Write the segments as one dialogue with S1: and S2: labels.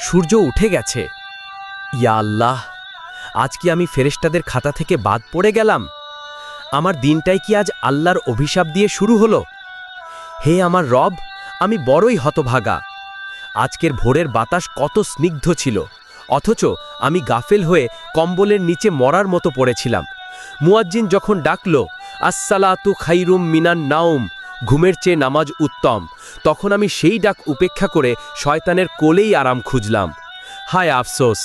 S1: সূর্য উঠে গেছে। ইয়া আল্লাহ, আজ কি আমি ফেরেশতাদের খাতা থেকে বাদ পড়ে গেলাম? আমার দিনটাই কি আজ আল্লাহর অভিশাপ দিয়ে শুরু হলো? হে আমার রব, আমি বড়ই হতভাগা। আজকের ভোরের বাতাস কত স্নিগ্ধ ছিল, অথচ আমি গাফেল হয়ে কম্বলের নিচে মরার মতো পড়েছিলাম। মুয়াজ্জিন যখন ডাকল, আসসালাতু খাইরুম মিনান নাউম ঘুমের চেয়ে নামাজ উত্তম। তখন আমি সেই ডাক উপেক্ষা করে শয়তানের কোলেই আরাম খুঁজলাম। হায় আফসোস,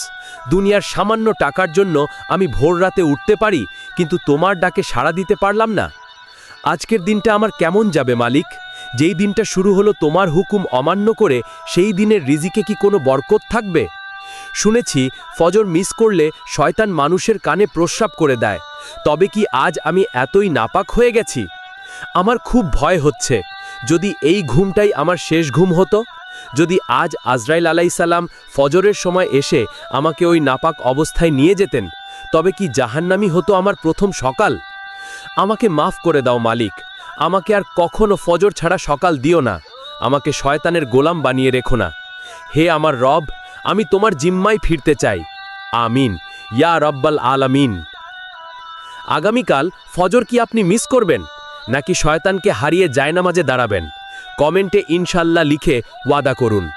S1: দুনিয়ার সামান্য টাকার জন্য আমি ভোর রাতে উঠতে পারি, কিন্তু তোমার ডাকে সাড়া দিতে পারলাম না। আজকের দিনটা আমার কেমন যাবে, মালিক? যেই দিনটা শুরু হলো তোমার হুকুম অমান্য করে, সেই দিনের রিজিকে কি কোনো বরকত থাকবে? শুনেছি, ফজর মিস করলে শয়তান মানুষের কানে প্রস্রাব করে দেয়। তবে কি আজ আমি এতই নাপাক হয়ে গেছি? আমার খুব ভয় হচ্ছে। যদি এই ঘুমটাই আমার শেষ ঘুম হতো? যদি আজ আজরাইল আলাইসাল্লাম ফজরের সময় এসে আমাকে ওই নাপাক অবস্থায় নিয়ে যেতেন, তবে কি জাহান্নামি হতো আমার প্রথম সকাল? আমাকে মাফ করে দাও মালিক। আমাকে আর কখনো ফজর ছাড়া সকাল দিও না। আমাকে শয়তানের গোলাম বানিয়ে রেখো না। হে আমার রব, আমি তোমার জিম্মায় ফিরতে চাই। আমিন। ইয়া রব্বাল আলামিন। আগামীকাল ফজর কি আপনি মিস করবেন? নাকি শয়তানকে হারিয়ে জায়নামাজে দাঁড়াবেন? কমেন্টে ইনশাল্লাহ লিখে ওয়াদা করুন।